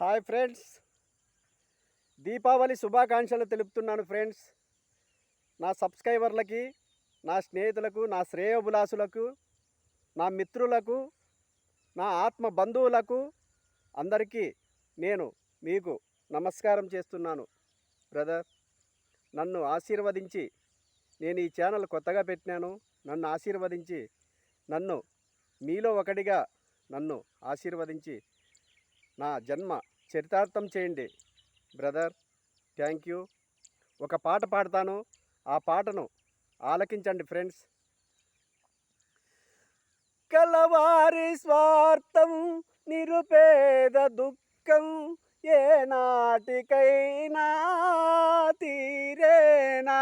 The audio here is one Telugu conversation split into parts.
Hi friends. దీపావళి శుభాకాంక్షలు తెలుపుతున్నాను ఫ్రెండ్స్. నా సబ్స్క్రైబర్లకి నా స్నేహితులకు నా శ్రేయోభిలాసులకు నా మిత్రులకు నా ఆత్మ బంధువులకు అందరికీ నేను మీకు నమస్కారం చేస్తున్నాను. బ్రదర్ నన్ను ఆశీర్వదించి నేను ఈ ఛానల్ కొత్తగా పెట్టినాను. నన్ను ఆశీర్వదించి నన్ను మీలో ఒకటిగా నన్ను ఆశీర్వదించి నా జన్మ చరితార్థం చేయండి బ్రదర్. Thank you. ఒక పాట పాడతాను. ఆ పాటను ఆలకించండి ఫ్రెండ్స్. కలవారి స్వార్థం నిరుపేద దుఃఖం ఏ నాటికైనా తీరేనా?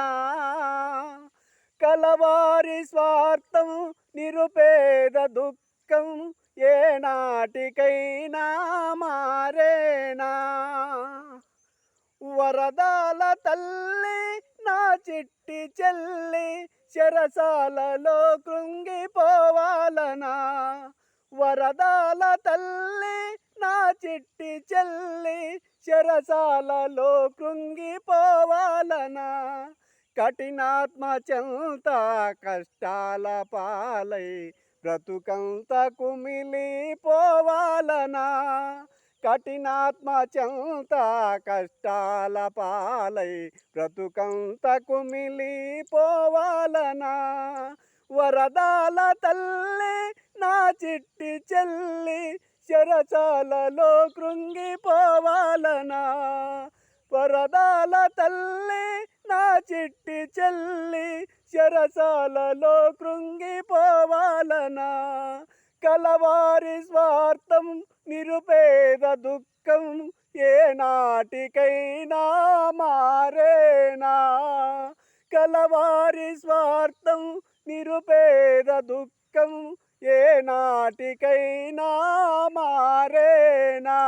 కలవారి స్వార్థం నిరుపేద దుఃఖం ఏ నాటికైనా వరదాల తల్లి నా చిట్టి చెల్లి చెరసాలలో కృంగిపోవాలనా? వరదాల తల్లి నా చిట్టి చెల్లి చెరసాలలో కృంగిపోవాలనా? కఠినాత్మ చెంత కష్టాల పాలై బ్రతుకంత కుమిలిపోవాలనా? కఠినాత్మ చెంత కష్టాల పాలై బ్రతుకంత కుమిలిపోవాలనా? వరదాల తల్లి నా చిట్టి చెల్లి శరచాలలో కృంగిపోవాలనా? వరదాల తల్లి నా చిట్టి చెల్లి శరసాలలో కృంగిపోవాలనా? కలవారి స్వార్థం నిరుపే దుఃఖం ఏ నాటికైనా మారేనా? కలవారి స్వార్థం నిరుపేద దుఃఖం ఏ నాటికైనా మారేనా?